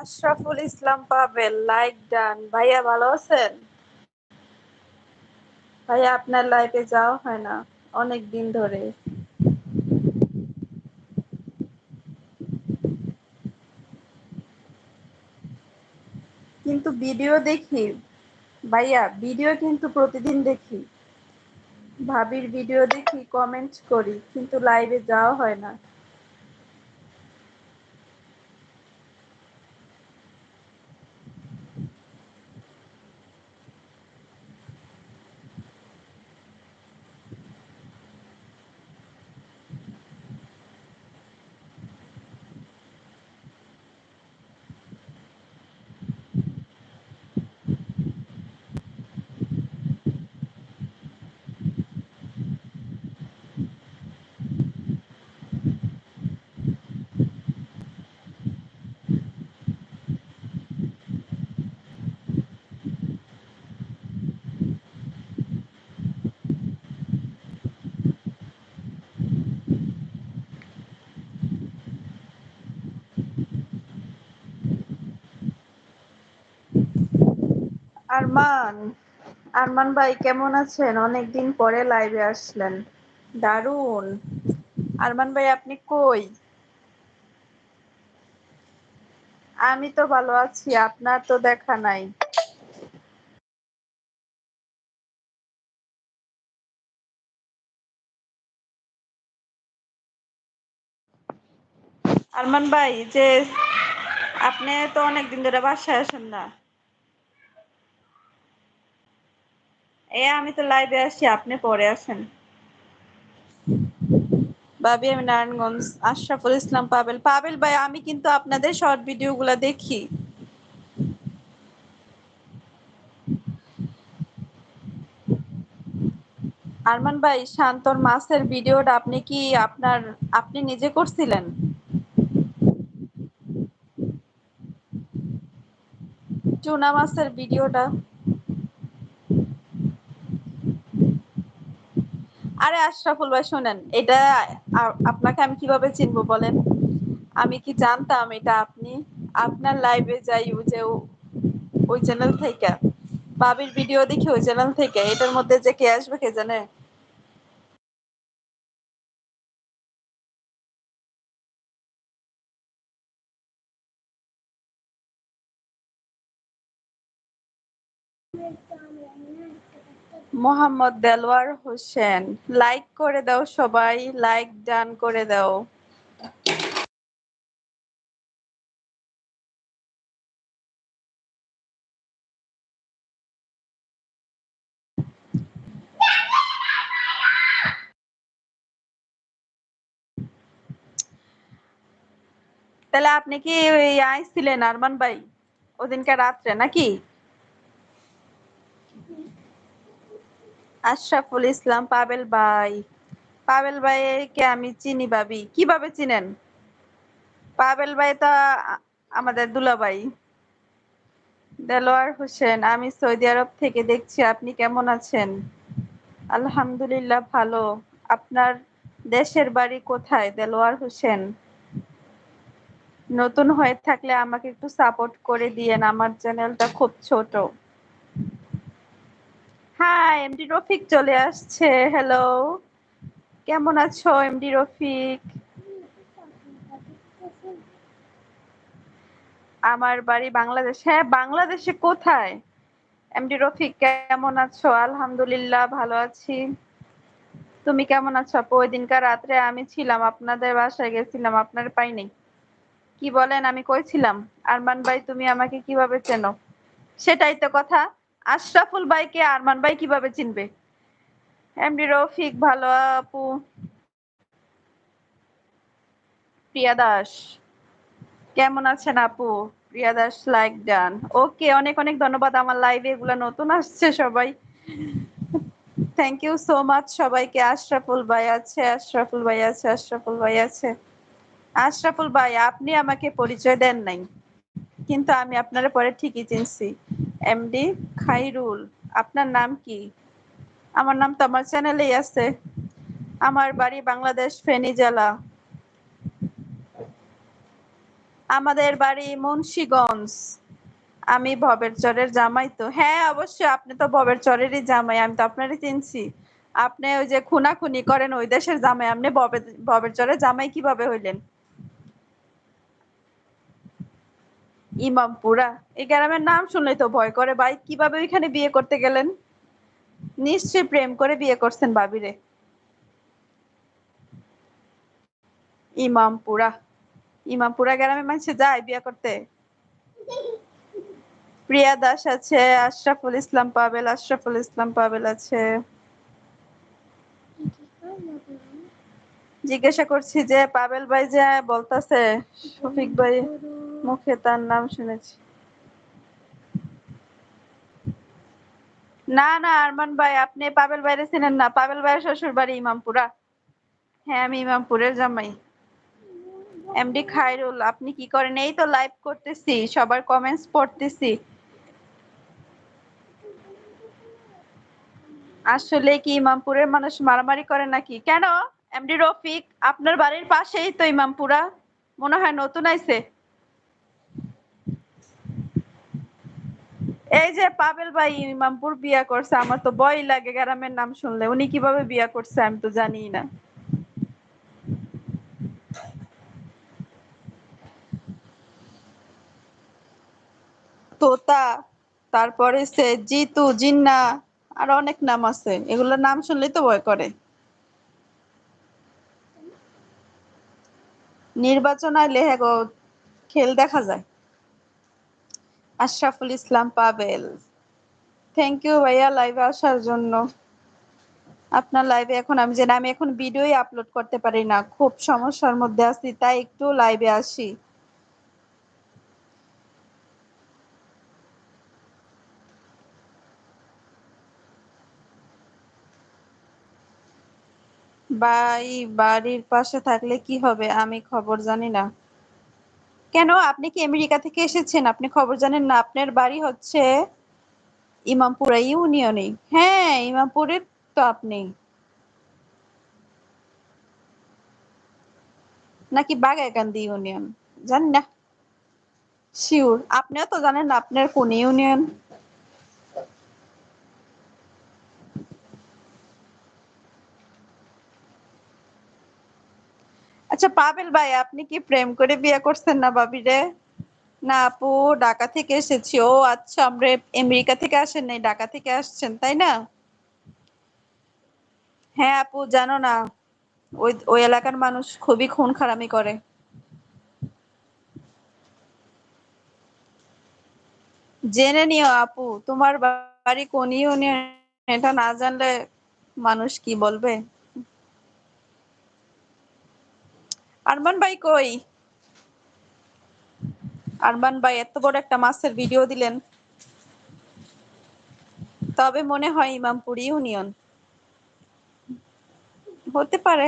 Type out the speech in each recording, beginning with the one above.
Ashraful Islam Pabel, like done. ভাইয়া ভালো আছেন? ভাইয়া, আপনার লাইফে যাওয়া হয় না, অনেক দিন ধরে। কিন্তু ভিডিও দেখি। ভাইয়া ভিডিও কিন্তু প্রতিদিন দেখি। ভাবির ভিডিও দেখি কমেন্ট করি, কিন্তু লাইভে যাওয়া হয় না। আরমান আরমান ভাই কেমন আছেন? অনেকদিন পরে লাইভে আসলেন। দারুণ আরমান ভাই, আপনি কই? আমি তো ভালো আছি, আপনার তো দেখা নাই। আরমান ভাই, যে আপনি তো অনেকদিন ধরে বাসায় আসেন না। এ, আমি তো লাইভে আসি, আপনি পরে আসেন। ভাবি আমি নারায়ণগঞ্জ, আশরাফুল ইসলাম, পাবেল। পাবেল ভাই, আমি কিন্তু আপনাদের শর্ট ভিডিও গুলা দেখি। আরমান ভাই, শান্তর মাসের ভিডিওটা আপনি কি আপনার, আপনি নিজে করছিলেন? চুনা মাছের ভিডিওটা আরে আশরাফুল ভাই, শোনেন, এটা আপনাকে আমি কীভাবে চিনব বলেন? আমি কি জানতাম এটা আপনি? আপনার লাইভে যাই যে ওই চ্যানেল থেকে, বাবির ভিডিও দেখি ওই চ্যানেল থেকে, এটার মধ্যে যে কে আসবে কে জানে? মোহাম্মদ দেলোয়ার হোসেন। লাইক করে দাও সবাই লাইক ডান করে দাও। তাহলে আপনি কি আইছিলেন আরমান ভাই? ওদিনকে রাত্রে নাকি? আশরাফুল ইসলাম, পাবেল ভাই। পাবেল ভাইকে আমি চিনি ভাবি। কীভাবে চিনেন? পাবেল ভাই তো আমাদের দুলাভাই। দেলোয়ার হোসেন, আমি সৌদি আরব থেকে দেখছি। আপনি কেমন আছেন? আলহামদুলিল্লাহ ভালো। আপনার দেশের বাড়ি কোথায় দেলোয়ার হোসেন? নতুন হয়ে থাকলে আমাকে একটু সাপোর্ট করে দিয়েন। আমার চ্যানেলটা খুব ছোট। হ্যাঁ এমডি রফিক চলে আসছে হ্যালো কেমন আছো এমডি রফিক আমার বাড়ি বাংলাদেশ। হ্যাঁ বাংলাদেশে কোথায়? এমডি রফিক কেমন আছো? আলহামদুলিল্লাহ, ভালো আছি। তুমি কেমন আছো আপু? ওই দিনকার রাত্রে আমি ছিলাম, আপনাদের বাসায় গেছিলাম, আপনার পাইনি। কি বলেন, আমি কইছিলাম আরমান ভাই, তুমি আমাকে কীভাবে চেনো? সেটাই তো কথা। আশরাফুল ভাইকে আরমান ভাই কীভাবে চিনবে? এমডি রফিক, ভালো আপু। প্রিয়া দাস, কেমন আছেন আপু? প্রিয়া দাস লাইক ডান ওকে অনেক অনেক ধন্যবাদ, আমার লাইভে এগুলা নতুন আসছে সবাই। থ্যাংক ইউ সো মাচ সবাইকে। আশরাফুল ভাই আছে, আশরাফুল ভাই আছে, আশরাফুল ভাই আছে। আশরাফুল ভাই, আপনি আমাকে পরিচয় দেন নাই, কিন্তু আমি আপনার পরে ঠিকই চিনছি। এমডি খাইরুল আপনার নাম কি? আমার নাম তো আমার চ্যানেলেই আছে। আমার বাড়ি বাংলাদেশ ফেনী জেলা আমাদের বাড়ি মুন্সিগঞ্জ। আমি ভবের চরের জামাই তো। হ্যাঁ অবশ্যই, আপনি তো ভবের চরেরই জামাই, আমি তো আপনারই চিনছি। আপনি ওই যে খুনাখুনি করেন ওই দেশের জামাই, আপনি ভবের চরের জামাই কীভাবে হইলেন? ইমামপুরা এই গ্রামের নাম শুনলেই তো ভয় করে, ভাই, কীভাবে ওইখানে বিয়ে করতে গেলেন? নিশ্চয়ই প্রেম করে বিয়ে করছেন বাবিরে। ইমামপুরা ইমামপুরা গ্রামে মানুষে যায় বিয়ে করতে। প্রিয়া দাস আছে, আশরাফুল ইসলাম পাবেল, আশরাফুল ইসলাম পাবেল আছে। জিজ্ঞাসা করছি যে, পাবেল ভাই যে বলতাছে, শফিক ভাই। মুখে তার নাম শুনেছি। না না, আরমান ভাই, আপনি পাবেল ভাইরে চিনেন না। পাবেল ভাইয়ের শ্বশুর বাড়ি ইমামপুরা। হ্যাঁ আমি ইমামপুরের জামাই। এমডি খায়রুল, আপনি কি করেন? এই তো লাইভ করতেছি, সবার কমেন্টস পড়তেছি। আসলে কি ইমামপুরের মানুষ মারামারি করে নাকি? কেন? এমডি রফিক, আপনার বাড়ির পাশেই তো ইমামপুরা। মনে হয় নতুন আইছে। এই যে পাবেল ভাই ইমামপুর বিয়া করছে, আমার তো ভয় লাগে গ্রামের নাম শুনলে। উনি কীভাবে বিয়া করছে আমি তো জানি না। তোতা, তারপরে সে জিতু, জিন্না, আর অনেক নাম আছে। এগুলোর নাম শুনলেই তো ভয় করে। নির্বাচন আইলে হ্যাঁ গো, খেল দেখা যায়। আশরাফুল ইসলাম পাবেল। থ্যাংক ইউ ভাইয়া লাইভে আসার জন্য। আপনার লাইভে এখন আমি জানি আমি এখন ভিডিওই আপলোড করতে পারি না। খুব সমস্যার মধ্যে আছি, তাই একটু লাইভে আসি। বাড়ির পাশে থাকলে কি হবে? আমি খবর জানি না। কেন? আপনি কি আমেরিকা থেকে এসেছেন? আপনি খবর জানেন না? আপনার বাড়ি হচ্ছে ইমামপুরা ইউনিয়নে হ্যাঁ ইমামপুরের তো আপনি। নাকি বাগাইকান্দি ইউনিয়ন? জানি না। শিওর আপনিও তো জানেন আপনার কোন ইউনিয়ন? আচ্ছা পাবেল ভাই, আপনি কি প্রেম করে বিয়ে করছেন না বাবিরে না আপু, ঢাকা থেকে এসেছি। ও আচ্ছা আমরা আমেরিকা থেকে আসেন নাই, ঢাকা থেকে আসছেন, তাই না? হ্যাঁ আপু, জানো না, ওই ওই এলাকার মানুষ খুবই খুন খারামি করে। জেনে নিও আপু, তোমার বাড়ি কোন ইউনিয়ন, এটা না জানলে মানুষ কি বলবে? আরমান ভাই কই? আরমান ভাই, এত বড় একটা মাছের ভিডিও দিলেন। তবে মনে হয় ইমামপুর ইউনিয়ন। হতে পারে।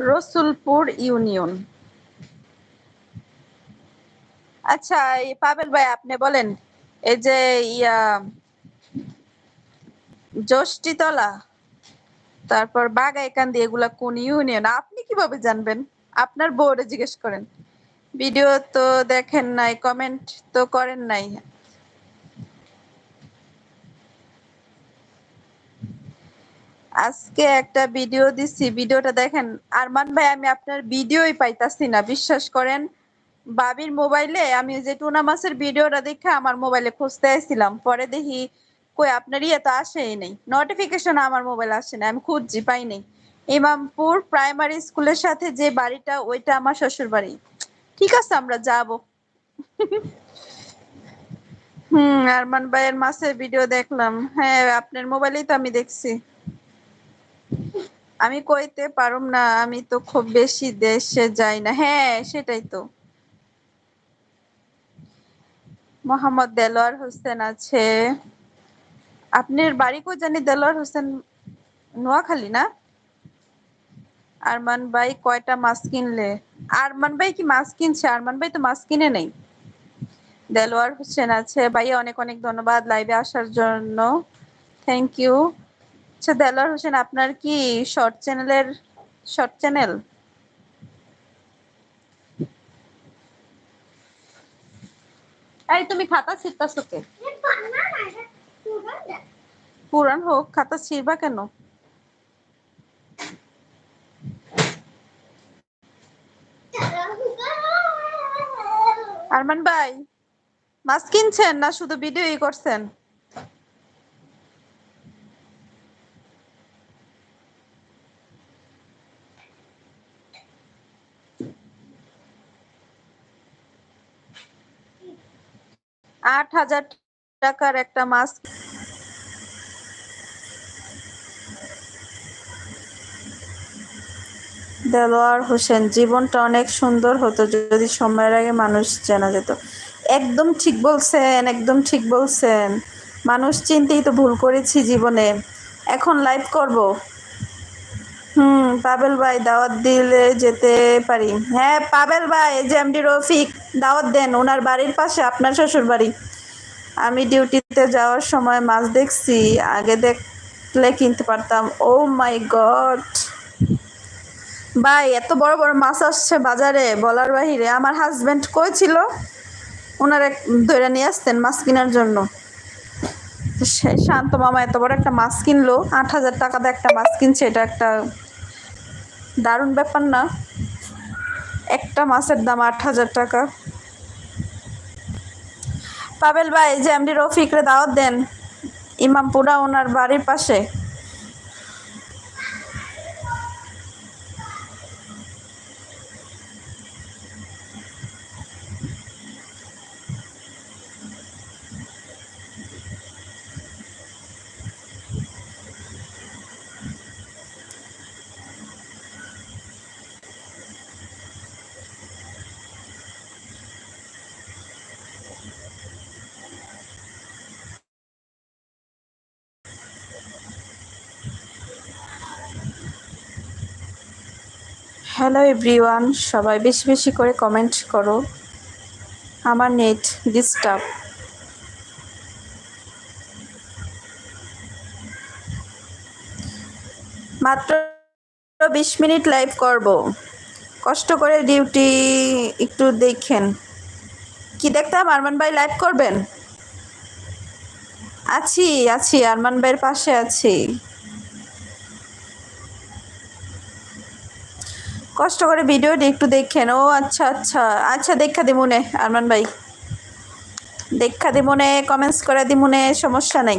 রসুলপুর ইউনিয়ন। আচ্ছা পাবেল ভাই, আপনি বলেন, এই যে ইয়া যষ্টিতলা তারপর বাগাইকান্দি, এগুলা কোন ইউনিয়ন আপনি কীভাবে জানবেন? আপনার বোর্ডে জিজ্ঞেস করেন। ভিডিও তো দেখেন নাই কমেন্ট তো করেন নাই। আজকে একটা ভিডিও দিছি, ভিডিওটা দেখেন, আরমান ভাই, আমি আপনার ভিডিওই পাইতাছি না, বিশ্বাস করেন। বাবির মোবাইলে আমি যে টুনা মাছের ভিডিওটা দেখে আমার মোবাইলে খুঁজতে আসছিলাম, পরে দেখি, কই আপনার ইয়ে তো আসেই নেই নোটিফিকেশন আমার মোবাইল আসে না আমি খুঁজছি, পাই নাই। ইমামপুর প্রাইমারি স্কুলের সাথে যে বাড়িটা, ওইটা আমার শ্বশুর বাড়ি। ঠিক আছে, আমরা যাব। হুম, আরমান ভাইয়ের মাছের ভিডিও দেখলাম। হ্যাঁ আপনার মোবাইলেই তো আমি দেখছি। আমি কইতে পারুম না, আমি তো খুব বেশি দেশে যাই না। হ্যাঁ সেটাই তো। মোহাম্মদ দেলোয়ার হোসেন আছে। আপনার বাড়ি কো জানি? দেলোয়ার হোসেন নোয়াখালী না? আরমান ভাই কয়টা মাছ কিনলে? আরমান ভাই কি মাছ কিনছে? আরমান ভাই তো মাছ কিনে নেই। দেলোয়ার হোসেন আছে। ভাইয়া, অনেক অনেক ধন্যবাদ লাইভে আসার জন্য। থ্যাংক ইউ আচ্ছা দেলোয়ার হোসেন, আপনার কি শর্ট চ্যানেলের শর্ট চ্যানেল এই তুমি খাতা ছিটতাছো কে? পুরান হোক খাতা ছিড়বা কেন? আরমান ভাই মাছ কিনছেন না শুধু ভিডিওই করছেন? আট হাজার টাকার একটা মাছ। দেলোয়ার হোসেন, জীবনটা অনেক সুন্দর হতো যদি সময়ের আগে মানুষ জানা যেত। একদম ঠিক বলছেন, একদম ঠিক বলছেন। মানুষ চিনতেই তো ভুল করেছি জীবনে। এখন লাইভ করব। হুম, পাবেল ভাই, দাওয়াত দিলে যেতে পারি। হ্যাঁ পাবেল ভাই এমডি রফিক। দাওয়াত দেন, ওনার বাড়ির পাশে আপনার শ্বশুর বাড়ি আমি ডিউটিতে যাওয়ার সময় মাছ দেখছি, আগে দেখলে কিনতে পারতাম। Oh my god! ভাই, এত বড় বড় মাছ আসছে বাজারে, বলার বাহিরে। আমার হাজবেন্ড কই ছিল? ওনার এক ধরে নিয়ে আসতেন মাছ কেনার জন্য। শান্ত মামা এত বড় একটা মাছ কিনলো, আট হাজার টাকা টাকাতে একটা মাছ কিনছে, এটা একটা দারুণ ব্যাপার না? একটা মাছের দাম আট হাজার টাকা। পাবেল ভাই জ্যামডি রফিকরে দাওয়াত দেন ইমামপুরা ওনার বাড়ির পাশে। হ্যালো এভরিওয়ান, সবাই বেশি বেশি করে কমেন্ট করো। আমার নেট ডিস্টার্ব মাত্র বিশ মিনিট লাইভ করব। কষ্ট করে ডিউটি একটু দেখেন। কি দেখতাম? আরমান ভাই লাইভ করবেন? আছি আছি, আরমান ভাইয়ের পাশে আছি। কষ্ট করে ভিডিওটি একটু দেখেন। ও আচ্ছা আচ্ছা আচ্ছা দেখা দিমুনে আরমান ভাই। দেখা দিমুনে কমেন্টস করে দিমুনে সমস্যা নাই।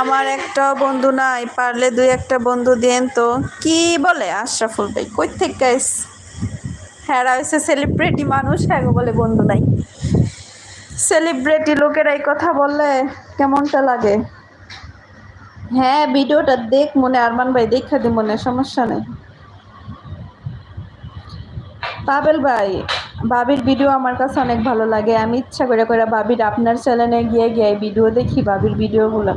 আমার একটা বন্ধু নাই, পারলে দুই একটা বন্ধু দেন তো। কি বলে আশরাফুল ভাই? কই থেকে হ্যাঁ হয়েছে সেলিব্রিটি মানুষ হ্যাঁ বলে বন্ধু নাই। সেলিব্রিটি লোকেরা এই কথা বললে কেমনটা লাগে? হ্যাঁ ভিডিওটা দেখ মনে, আরমান ভাই দেখা দি মনে, সমস্যা নেই। পাবেল ভাই বাবির ভিডিও আমার কাছে অনেক ভালো লাগে। আমি ইচ্ছা করে করে বাবির আপনার চ্যানেলে গিয়ে গিয়ে ভিডিও দেখি বাবির ভিডিওগুলো।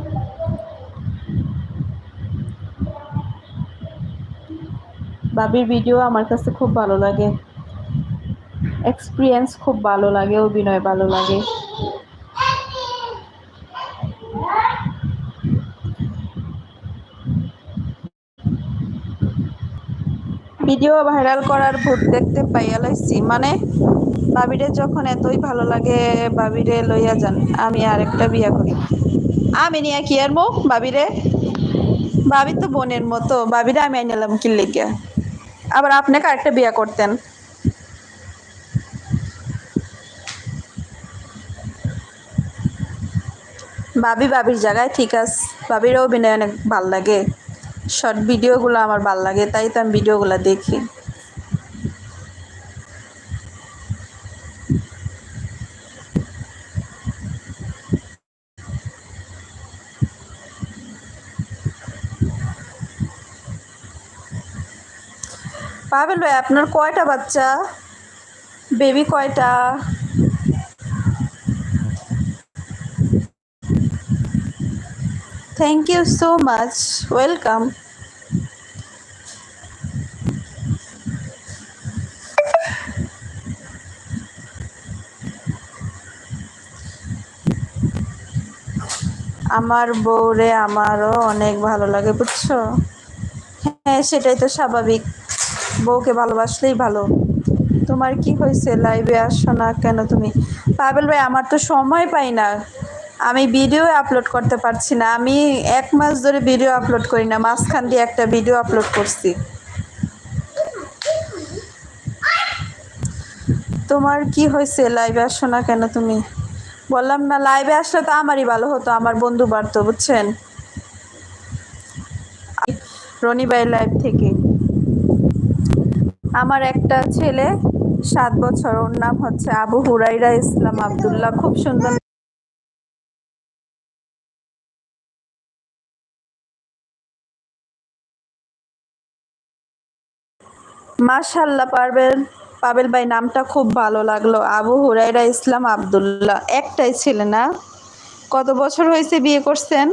বাবির ভিডিও আমার কাছে খুব ভালো লাগে। এক্সপিরিয়েন্স খুব ভালো লাগে, অভিনয় ভালো লাগে। ভিডিও ভাইরাল করার ভূত দেখতে পাইয়া লাইছি মানে বাবিরে যখন এতই ভালো লাগে, বাবিরে লইয়া যান, আমি আরেকটা বিয়া করি। আমি নিয়ে কি আর মো বাবিরে? বাবি তো বোনের মতো, বাবিরে আমি আইনালাম কি লেগে আবার আপনাকে আরেকটা বিয়ে করতেন। ভাবি ভাবির জায়গায় ঠিক আছে। বাবির অভিনয় অনেক ভালো লাগে। শর্ট ভিডিওগুলো আমার ভালো লাগে, তাই তো আমি ভিডিওগুলো দেখি। পাবেল ভাই, আপনার কয়টা বাচ্চা? বেবি কয়টা? Thank you so much welcome আমার বউরে আমারও অনেক ভালো লাগে, বুঝছ? হ্যাঁ সেটাই তো স্বাভাবিক। বউকে ভালোবাসলেই ভালো। তোমার কি হয়েছে? লাইভে আসো না কেন তুমি? পাবেল ভাই, আমার তো সময় পাই না। আমি ভিডিও আপলোড করতে পারছি না। আমি এক মাস ধরে ভিডিও আপলোড করি না। মাঝখান দিয়ে একটা ভিডিও আপলোড করছি। তোমার কি হয়েছে? লাইভে আসো না কেন তুমি? বললাম না লাইভে আসলে তো আমারই ভালো হতো, আমার বন্ধু বাড়তো, বুঝছেন? রনি ভাই লাইভ থেকে। আমার একটা ছেলে, সাত বছর, ওর নাম হচ্ছে আবু হুরাইরা ইসলাম আবদুল্লাহ। খুব সুন্দর মাশাল্লাহ পারবেন। পাবেল ভাই, নামটা খুব ভালো লাগল। আবু হুরাইরা ইসলাম আবদুল্লাহ। একটাই ছেলে না? কত বছর হয়েছে বিয়ে করছেন?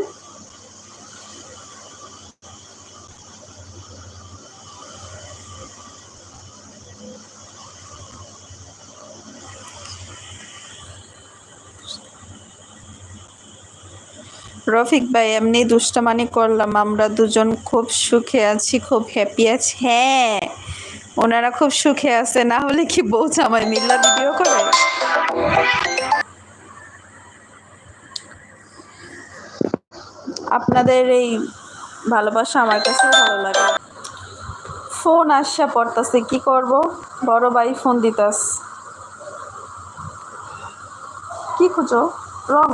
রফিক ভাই, এমনি দুষ্টমানি করলাম। আমরা দুজন খুব সুখে আছি, খুব হ্যাপি আছি। হ্যাঁ ওনারা খুব সুখে আছে, না হলে কি বউ জামাই মিল্লা ভিডিও করে? আপনাদের এই ভালোবাসা আমার কাছে ভালো লাগে। ফোন আসা পড়তাছে, কি করব? বড় ভাই ফোন দিতাস কি খুঁজো? রং।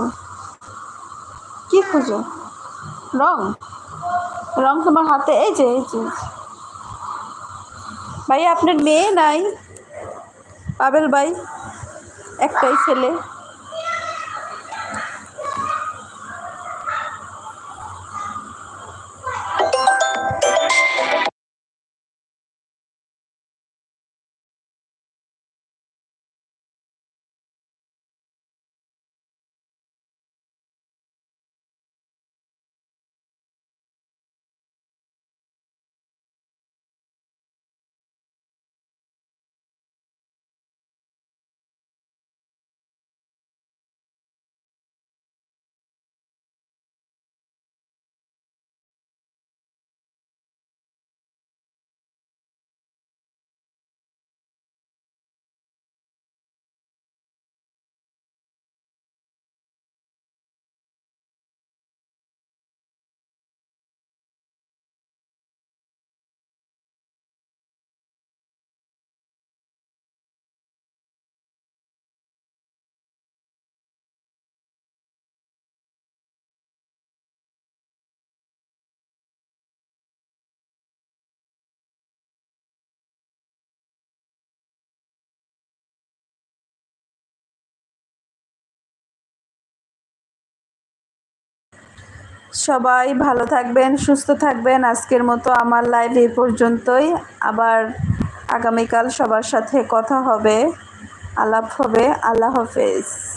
কি খুঁজো? রং। রং তোমার হাতে, এই যে এই যে ভাই, আপনার মেয়ে নাই। পাবেল ভাই, একটাই ছেলে। সবাই ভালো থাকবেন, সুস্থ থাকবেন। আজকের মতো আমার লাইভ এই পর্যন্তই। আবার আগামীকাল সবার সাথে কথা হবে। আলাপ হবে। আল্লাহ হাফেজ।